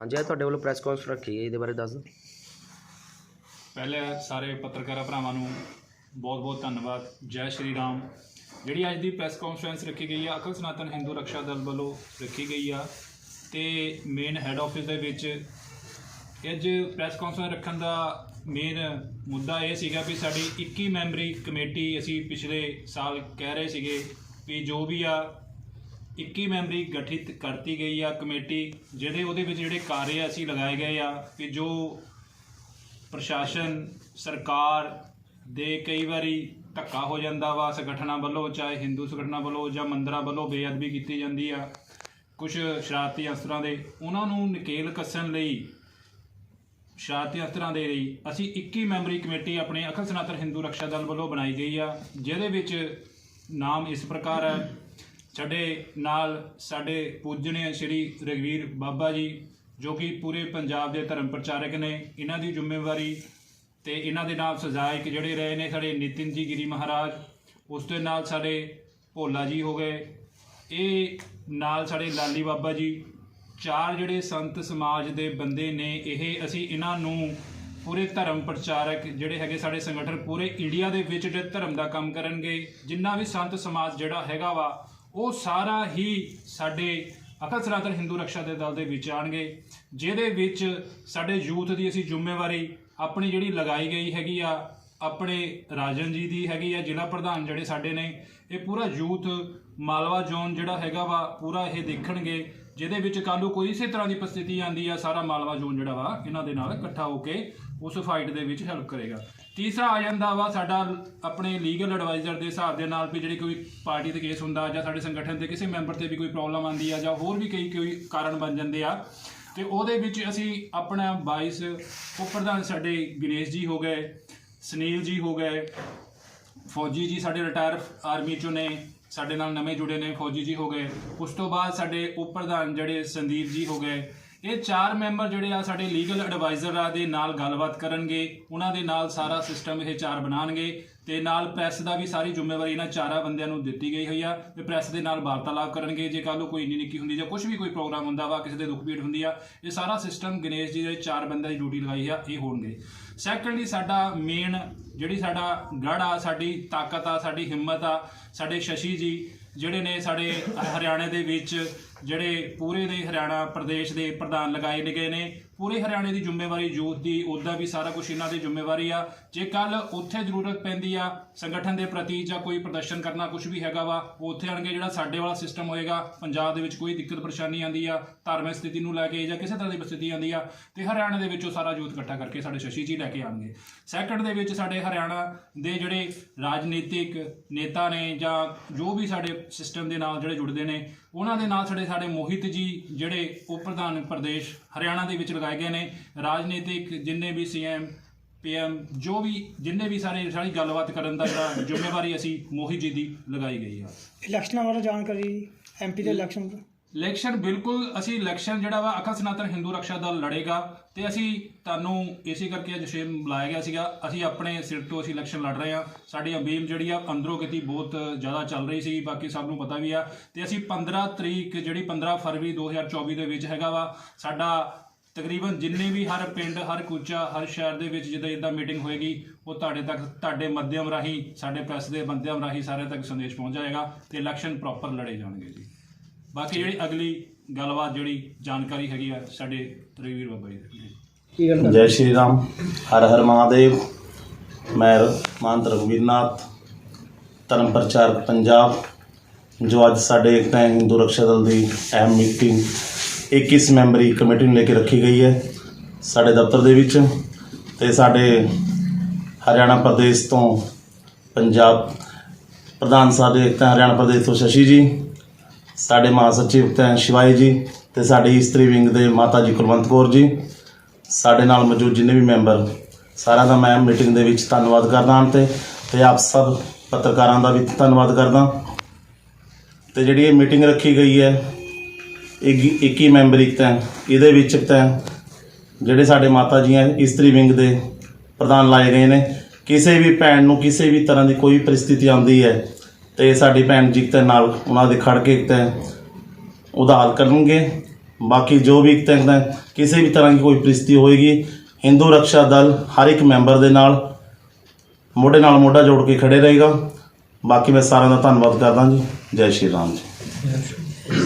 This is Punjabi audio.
ਹਾਂਜੀ ਅੱਜ ਤੁਹਾਡੇ ਵੱਲੋਂ ਪ੍ਰੈਸ ਕਾਨਫਰੰਸ ਰੱਖੀ ਗਈ, ਇਹਦੇ ਬਾਰੇ ਦੱਸ ਦਿਓ। ਪਹਿਲੇ ਸਾਰੇ ਪੱਤਰਕਾਰਾਂ ਭਰਾਵਾਂ ਨੂੰ ਬਹੁਤ-ਬਹੁਤ ਧੰਨਵਾਦ। ਜੈ ਸ਼੍ਰੀ ਰਾਮ। ਜਿਹੜੀ ਅੱਜ ਦੀ ਪ੍ਰੈਸ ਕਾਨਫਰੰਸ ਰੱਖੀ ਗਈ ਆ, ਅਕਲ ਸਨਾਤਨ ਹਿੰਦੂ ਰੱਖਿਆ ਦਲ ਵੱਲੋਂ ਰੱਖੀ ਗਈ ਆ ਤੇ ਮੇਨ ਹੈੱਡ ਆਫਿਸ ਦੇ ਵਿੱਚ ਅੱਜ ਪ੍ਰੈਸ ਕਾਨਫਰੰਸ ਰੱਖਣ ਦਾ ਮੇਨ ਮੁੱਦਾ ਇਹ ਸੀਗਾ ਵੀ ਸਾਡੀ 21 ਮੈਂਬਰੀ ਕਮੇਟੀ ਅਸੀਂ ਪਿਛਲੇ ਸਾਲ ਕਹਿ ਰਹੇ ਸੀਗੇ ਵੀ ਜੋ ਵੀ ਆ 21 ਮੈਂਬਰੀ ਗਠਿਤ ਕਰਤੀ ਗਈ ਆ ਕਮੇਟੀ, ਜਿਹੜੇ ਉਹਦੇ ਵਿੱਚ ਜਿਹੜੇ ਕਾਰਜ ਅਸੀਂ ਲਗਾਏ ਗਏ ਆ ਕਿ ਜੋ ਪ੍ਰਸ਼ਾਸਨ, ਸਰਕਾਰ ਦੇ ਕਈ ਵਾਰੀ ਧੱਕਾ ਹੋ ਜਾਂਦਾ ਵਾ, ਸੰਗਠਨਾਂ ਵੱਲੋਂ, ਚਾਹੇ ਹਿੰਦੂ ਸੰਗਠਨਾਂ ਵੱਲੋਂ ਜਾਂ ਮੰਦਰਾਂ ਵੱਲੋਂ ਬੇਅਦਬੀ ਕੀਤੀ ਜਾਂਦੀ ਆ ਕੁਝ ਸ਼ਰਾਰਤੀ ਅਸਤਰਾਂ ਦੇ, ਉਹਨਾਂ ਨੂੰ ਨਕੇਲ ਕੱਸਣ ਲਈ, ਸ਼ਰਾਰਤੀ ਅਸਤਰਾਂ ਦੇ ਲਈ ਅਸੀਂ 21 ਮੈਂਬਰੀ ਕਮੇਟੀ ਆਪਣੇ ਅਖਲ ਸਨਾਤਨ ਹਿੰਦੂ ਰੱਖਿਆ ਦਲ ਵੱਲੋਂ ਬਣਾਈ ਗਈ ਆ, ਜਿਹਦੇ ਵਿੱਚ ਨਾਮ ਇਸ ਪ੍ਰਕਾਰ ਹੈ ਸਾਡੇ ਨਾਲ ਸਾਡੇ ਪੂਜਨੀय ਸ਼੍ਰੀ ਰਗਵੀਰ ਬਾਬਾ ਜੀ, ਜੋ ਕਿ ਪੂਰੇ ਪੰਜਾਬ ਦੇ ਧਰਮ ਪ੍ਰਚਾਰਕ ਨੇ, ਇਹਨਾਂ ਦੀ ਜ਼ਿੰਮੇਵਾਰੀ ਤੇ ਇਹਨਾਂ ਦੇ ਨਾਲ ਸਜ਼ਾਇਕ ਜਿਹੜੇ ਰਹੇ ਨੇ ਸਾਡੇ ਨਿਤਿਨ ਜੀ ਗਿਰੀ ਮਹਾਰਾਜ, ਉਸ ਦੇ ਨਾਲ ਸਾਡੇ ਭੋਲਾ ਜੀ ਹੋ ਗਏ, ਇਹ ਨਾਲ ਸਾਡੇ ਲਾਲੀ ਬਾਬਾ ਜੀ, ਚਾਰ ਜਿਹੜੇ ਸੰਤ ਸਮਾਜ ਦੇ ਬੰਦੇ ਨੇ, ਇਹ ਅਸੀਂ ਇਹਨਾਂ ਨੂੰ ਪੂਰੇ ਧਰਮ ਪ੍ਰਚਾਰਕ ਜਿਹੜੇ ਹੈਗੇ ਸਾਡੇ ਸੰਗਠਨ ਪੂਰੇ ਇੰਡੀਆ ਦੇ ਵਿੱਚ ਜਿਹੜੇ ਧਰਮ ਦਾ ਕੰਮ ਕਰਨਗੇ, ਜਿੰਨਾ ਵੀ ਸੰਤ ਸਮਾਜ ਜਿਹੜਾ ਹੈਗਾ ਵਾ ਉਹ ਸਾਰਾ ਹੀ ਸਾਡੇ ਅਕਲ ਸਨਾਤਨ ਹਿੰਦੂ ਰਕਸ਼ਾ ਦੇ ਦਲ ਦੇ ਵਿੱਚ ਆਣਗੇ, ਜਿਹਦੇ ਵਿੱਚ ਸਾਡੇ ਯੂਥ ਦੀ ਅਸੀਂ ਜ਼ਿੰਮੇਵਾਰੀ ਆਪਣੀ ਜਿਹੜੀ ਲਗਾਈ ਗਈ ਹੈਗੀ ਆ, ਆਪਣੇ ਰਾਜਨ ਜੀ ਦੀ ਹੈਗੀ ਆ, ਜ਼ਿਲ੍ਹਾ ਪ੍ਰਧਾਨ ਜਿਹੜੇ ਸਾਡੇ ਨੇ, ਇਹ ਪੂਰਾ ਯੂਥ ਮਾਲਵਾ ਜ਼ੋਨ ਜਿਹੜਾ ਹੈਗਾ ਵਾ, ਪੂਰਾ ਇਹ ਦੇਖਣਗੇ ਜਿਹਦੇ ਵਿੱਚ ਕੱਲ੍ਹ ਨੂੰ ਕੋਈ ਇਸੇ ਤਰ੍ਹਾਂ ਦੀ ਪਰਿਸਥਿਤੀ ਆਂਦੀ ਆ, ਸਾਰਾ ਮਾਲਵਾ ਜ਼ੋਨ ਜਿਹੜਾ ਵਾ, ਇਹਨਾਂ ਦੇ ਨਾਲ ਇਕੱਠਾ ਹੋ ਕੇ ਉਸ ਫਾਈਟ ਦੇ ਵਿੱਚ ਹੈਲਪ ਕਰੇਗਾ। ਤੀਸਰਾ ਆ ਜਾਂਦਾ ਵਾ ਸਾਡਾ ਆਪਣੇ ਲੀਗਲ ਐਡਵਾਈਜ਼ਰ ਦੇ ਹਿਸਾਬ ਦੇ ਨਾਲ ਵੀ ਜਿਹੜੀ ਕੋਈ ਪਾਰਟੀ ਤੇ ਕੇਸ ਹੁੰਦਾ ਜਾਂ ਸਾਡੇ ਸੰਗਠਨ ਦੇ ਕਿਸੇ ਮੈਂਬਰ ਤੇ ਵੀ ਕੋਈ ਪ੍ਰੋਬਲਮ ਆਂਦੀ ਆ ਜਾਂ ਹੋਰ ਵੀ ਕਈ ਕੋਈ ਕਾਰਨ ਬਣ ਜਾਂਦੇ ਆ, ਤੇ ਉਹਦੇ ਵਿੱਚ ਅਸੀਂ ਆਪਣਾ 22 ਉਪ ਪ੍ਰਧਾਨ ਸਾਡੇ ਗਣੇਸ਼ ਜੀ ਹੋ ਗਏ, ਸੁਨੀਲ ਜੀ ਹੋ ਗਏ, ਫੌਜੀ ਜੀ ਸਾਡੇ ਰਿਟਾਇਰ ਆਰਮੀ ਚੋਂ ਨੇ ਸਾਡੇ ਨਾਲ ਨਵੇਂ ਜੁੜੇ ਨੇ ਫੌਜੀ ਜੀ ਹੋ ਗਏ। ਉਸ ਤੋਂ ਬਾਅਦ ਸਾਡੇ ਉਪ ਪ੍ਰਧਾਨ ਜਿਹੜੇ ਸੰਦੀਪ ਜੀ ਹੋ ਗਏ ਇਹ ਚਾਰ ਮੈਂਬਰ ਜਿਹੜੇ ਆ ਸਾਡੇ ਲੀਗਲ ਐਡਵਾਈਜ਼ਰ ਆ, ਦੇ ਨਾਲ ਗੱਲਬਾਤ ਕਰਨਗੇ। ਉਹਨਾਂ ਦੇ ਨਾਲ ਸਾਰਾ ਸਿਸਟਮ ਇਹ ਚਾਰ ਬਣਾਉਣਗੇ ਤੇ ਨਾਲ ਪ੍ਰੈਸ ਦਾ ਵੀ ਸਾਰੀ ਜ਼ਿੰਮੇਵਾਰੀ ਇਹਨਾਂ ਚਾਰਾਂ ਬੰਦਿਆਂ ਨੂੰ ਦਿੱਤੀ ਗਈ ਹੋਈ ਆ ਤੇ ਪ੍ਰੈਸ ਦੇ ਨਾਲ ਵਾਰਤਾਲਾਪ ਕਰਨਗੇ। ਜੇ ਕੱਲ੍ਹ ਨੂੰ ਕੋਈ ਇੰਨੀ ਨਿੱਕੀ ਹੁੰਦੀ ਜਾਂ ਕੁਝ ਵੀ ਕੋਈ ਪ੍ਰੋਗਰਾਮ ਹੁੰਦਾ ਵਾ, ਕਿਸੇ ਦੇ ਦੁੱਖ ਪੀੜ ਹੁੰਦੀ ਆ, ਇਹ ਸਾਰਾ ਸਿਸਟਮ ਗਣੇਸ਼ ਜੀ ਦੇ ਚਾਰ ਬੰਦਿਆਂ ਦੀ ਡਿਊਟੀ ਲਗਾਈ ਆ, ਇਹ ਹੋਣਗੇ। ਸੈਕੰਡਲੀ ਸਾਡਾ ਮੇਨ ਜਿਹੜੀ ਸਾਡਾ ਗੜ ਆ, ਸਾਡੀ ਤਾਕਤ ਆ, ਸਾਡੀ ਹਿੰਮਤ ਆ, ਸਾਡੇ ਸ਼ਸ਼ੀ ਜੀ ਜਿਹੜੇ ਨੇ ਸਾਡੇ ਹਰਿਆਣੇ ਦੇ ਵਿੱਚ ਜਿਹੜੇ ਪੂਰੇ ਦੇ ਹਰਿਆਣਾ ਪ੍ਰਦੇਸ਼ ਦੇ ਪ੍ਰਧਾਨ ਲਗਾਏ ਗਏ ਨੇ। ਪੂਰੇ ਹਰਿਆਣੇ ਦੀ ਜ਼ਿੰਮੇਵਾਰੀ, ਯੂਥ ਦੀ, ਉਹਦਾ ਵੀ ਸਾਰਾ ਕੁਝ ਇਹਨਾਂ ਦੀ ਜ਼ਿੰਮੇਵਾਰੀ ਆ। ਜੇ ਕੱਲ ਉੱਥੇ ਜ਼ਰੂਰਤ ਪੈਂਦੀ ਆ, ਸੰਗਠਨ ਦੇ ਪ੍ਰਤੀ ਜਾਂ ਕੋਈ ਪ੍ਰਦਰਸ਼ਨ ਕਰਨਾ ਕੁਝ ਵੀ ਹੈਗਾ ਵਾ, ਉਹ ਉੱਥੇ ਆਣਗੇ ਜਿਹੜਾ ਸਾਡੇ ਵਾਲਾ ਸਿਸਟਮ ਹੋਏਗਾ। ਪੰਜਾਬ ਦੇ ਵਿੱਚ ਕੋਈ ਦਿੱਕਤ ਪਰੇਸ਼ਾਨੀ ਆਂਦੀ ਆ, ਧਾਰਮਿਕ ਸਥਿਤੀ ਨੂੰ ਲੈ ਕੇ ਜਾਂ ਕਿਸੇ ਤਰ੍ਹਾਂ ਦੀ ਸਥਿਤੀ ਆਂਦੀ ਆ, ਤੇ ਹਰਿਆਣਾ ਦੇ ਵਿੱਚ ਉਹ ਸਾਰਾ ਯੂਥ ਇਕੱਠਾ ਕਰਕੇ ਸਾਡੇ ਸ਼ਸ਼ੀ ਜੀ ਲੈ ਕੇ ਆਣਗੇ। ਸੈਕੰਡ ਦੇ ਵਿੱਚ ਸਾਡੇ ਹਰਿਆਣਾ ਦੇ ਜਿਹੜੇ ਰਾਜਨੀਤਿਕ ਨੇਤਾ ਨੇ ਜਾਂ ਜੋ ਵੀ ਸਾਡੇ ਸਿਸਟਮ ਦੇ ਨਾਲ ਜਿਹੜੇ ਜੁੜਦੇ ਨੇ, ਉਹਨਾਂ ਦੇ ਨਾਲ ਸਾਡੇ ਸਾਡੇ ਮੋਹਿਤ ਜੀ, ਜਿਹੜੇ ਉਪ ਪ੍ਰਧਾਨ ਪ੍ਰਦੇਸ਼ ਹਰਿਆਣਾ ਦੇ ਵਿੱਚ ਲਗਾਏ ਗਏ ਨੇ। ਰਾਜਨੀਤਿਕ ਜਿੰਨੇ ਵੀ ਸੀਐਮ ਪੀਐਮ ਜੋ ਵੀ, ਜਿੰਨੇ ਵੀ ਸਾਰੇ ਸਾਰੀ ਗੱਲਬਾਤ ਕਰਨ ਦਾ ਜਿਹੜਾ ਜ਼ਿੰਮੇਵਾਰੀ ਅਸੀਂ ਮੋਹਿਤ ਜੀ ਦੀ ਲਗਾਈ ਗਈ ਆ। ਇਲੈਕਸ਼ਨਾਂ ਬਾਰੇ ਜਾਣਕਾਰੀ ਐਮਪੀ ਦੇ ਇਲੈਕਸ਼ਨ ਇਲੈਕਸ਼ਨ ਬਿਲਕੁਲ ਅਸੀਂ ਇਲੈਕਸ਼ਨ ਜਿਹੜਾ ਵਾ ਅਕਲ ਸਨਾਤਨ ਹਿੰਦੂ ਰੱਖਿਆ ਦਲ ਲੜੇਗਾ ਤੇ ਅਸੀਂ ਤੁਹਾਨੂੰ ਇਸੇ ਕਰਕੇ ਅੱਜ ਸ਼ੇਮ ਬੁਲਾਇਆ ਗਿਆ ਸੀਗਾ। ਅਸੀਂ ਆਪਣੇ ਸਿਰ ਤੋਂ ਅਸੀਂ ਇਲੈਕਸ਼ਨ ਲੜ ਰਹੇ ਹਾਂ। ਸਾਡੀ ਅਬੀਮ ਜਿਹੜੀ ਆ ਅੰਦਰੋਂ ਗਤੀ ਬਹੁਤ ਜ਼ਿਆਦਾ ਚੱਲ ਰਹੀ ਸੀ, ਬਾਕੀ ਸਭ ਨੂੰ ਪਤਾ ਵੀ ਆ। ਤੇ ਅਸੀਂ 15 ਤਰੀਕ ਜਿਹੜੀ 15 ਫਰਵਰੀ 2024 ਦੇ ਵਿੱਚ ਹੈਗਾ ਵਾ, ਸਾਡਾ ਤਕਰੀਬਨ ਜਿੰਨੇ ਵੀ ਹਰ ਪਿੰਡ, ਹਰ ਕੂਚਾ, ਹਰ ਸ਼ਹਿਰ ਦੇ ਵਿੱਚ ਜਿੱਦਾਂ ਜਿੱਦਾਂ ਮੀਟਿੰਗ ਹੋਏਗੀ, ਉਹ ਤੁਹਾਡੇ ਤੱਕ, ਤੁਹਾਡੇ ਮਾਧਿਅਮ ਰਾਹੀਂ, ਸਾਡੇ ਪ੍ਰੈਸ ਦੇ ਮਾਧਿਅਮ ਰਾਹੀਂ ਸਾਰੇ ਤੱਕ ਸੰਦੇਸ਼ ਪਹੁੰਚ ਜਾਏਗਾ ਤੇ ਇਲੈਕਸ਼ਨ ਪ੍ਰੋਪਰ ਲੜੇ ਜਾਣਗੇ ਜੀ। ਬਾਕੀ ਜਿਹੜੀ ਅਗਲੀ ਗੱਲਬਾਤ ਜਿਹੜੀ ਜਾਣਕਾਰੀ ਹੈਗੀ ਆ ਸਾਡੇ ਤਰਵੀਰ ਬਾਬਾ ਜੀ ਦੇ। ਜੈ ਸ਼੍ਰੀ ਰਾਮ। ਹਰ ਹਰ ਮਹਾਦੇਵ। ਮੈਂ ਮਾਨ ਰਘੁਵੀਰਨਾਥ ਧਰਮ ਪ੍ਰਚਾਰ ਪੰਜਾਬ। ਜੋ ਅੱਜ ਸਾਡੇ ਏਕਤਾ ਹਿੰਦੂ ਰਕਸ਼ਾ ਦਲ ਦੀ ਅਹਿਮ ਮੀਟਿੰਗ 21 ਮੈਂਬਰੀ ਕਮੇਟੀ ਨੂੰ ਲੈ ਕੇ ਰੱਖੀ ਗਈ ਹੈ ਸਾਡੇ ਦਫ਼ਤਰ ਦੇ ਵਿੱਚ ਤੇ ਸਾਡੇ ਹਰਿਆਣਾ ਪ੍ਰਦੇਸ਼ ਤੋਂ ਪੰਜਾਬ ਪ੍ਰਧਾਨ ਸਾਹਿਬ ਏਕਤਾ ਹਰਿਆਣਾ ਪ੍ਰਦੇਸ਼ ਤੋਂ ਸ਼ਸ਼ੀ ਜੀ ਸਾਡੇ ਮਹਾਸਚਿਵ ਤਾਂ ਸ਼ਿਵਾਈ ਜੀ ਤੇ ਸਾਡੀ ਇਸਤਰੀ ਵਿੰਗ ਦੇ ਮਾਤਾ ਜੀ ਕੁਲਵੰਤ ਕੌਰ ਜੀ। ਸਾਡੇ ਨਾਲ ਮੌਜੂਦ ਜਿੰਨੇ ਵੀ ਮੈਂਬਰ, ਸਾਰਿਆਂ ਦਾ ਮੈਂ ਮੀਟਿੰਗ ਦੇ ਵਿੱਚ ਧੰਨਵਾਦ ਕਰਦਾ ਹਾਂ ਤੇ ਤੇ ਆਪ ਸਭ ਪੱਤਰਕਾਰਾਂ ਦਾ ਵੀ ਧੰਨਵਾਦ ਕਰਦਾ ਤੇ ਜਿਹੜੀ ਇਹ ਮੀਟਿੰਗ ਰੱਖੀ ਗਈ ਹੈ, ਇਹ 21 ਮੈਂਬਰ ਇੱਕ ਤਾਂ ਇਹਦੇ ਵਿੱਚ ਤਾਂ ਜਿਹੜੇ ਸਾਡੇ ਮਾਤਾ ਜੀ ਹੈ, ਇਸਤਰੀ ਵਿੰਗ ਦੇ ਪ੍ਰਧਾਨ ਲਾਏ ਗਏ ਨੇ। ਕਿਸੇ ਵੀ ਭੈਣ ਨੂੰ ਕਿਸੇ ਵੀ ਤਰ੍ਹਾਂ ਦੀ ਕੋਈ ਪਰਿਸਥਿਤੀ ਆਉਂਦੀ ਹੈ ਤੇ ਸਾਡੀ ਭੈਣ ਜੀ ਤੇ ਨਾਲ ਉਹਨਾਂ ਦੇ ਖੜ ਕੇ ਤਾਂ ਉਹਦਾ ਕਰਨਗੇ। ਬਾਕੀ ਜੋ ਵੀ ਤੱਕ ਕਿਸੇ ਵੀ ਤਰ੍ਹਾਂ ਦੀ ਕੋਈ ਪ੍ਰਿਸਤੀ ਹੋਏਗੀ ਹਿੰਦੂ ਰੱਖਿਆ ਦਲ ਹਰ ਇੱਕ ਮੈਂਬਰ ਦੇ ਨਾਲ, ਮੋਢੇ ਨਾਲ ਮੋਢਾ ਜੋੜ ਕੇ ਖੜੇ ਰਹੇਗਾ। ਬਾਕੀ ਮੈਂ ਸਾਰਿਆਂ ਦਾ ਧੰਨਵਾਦ ਕਰਦਾ ਜੀ। ਜੈ ਸ਼੍ਰੀ ਰਾਮ ਜੀ।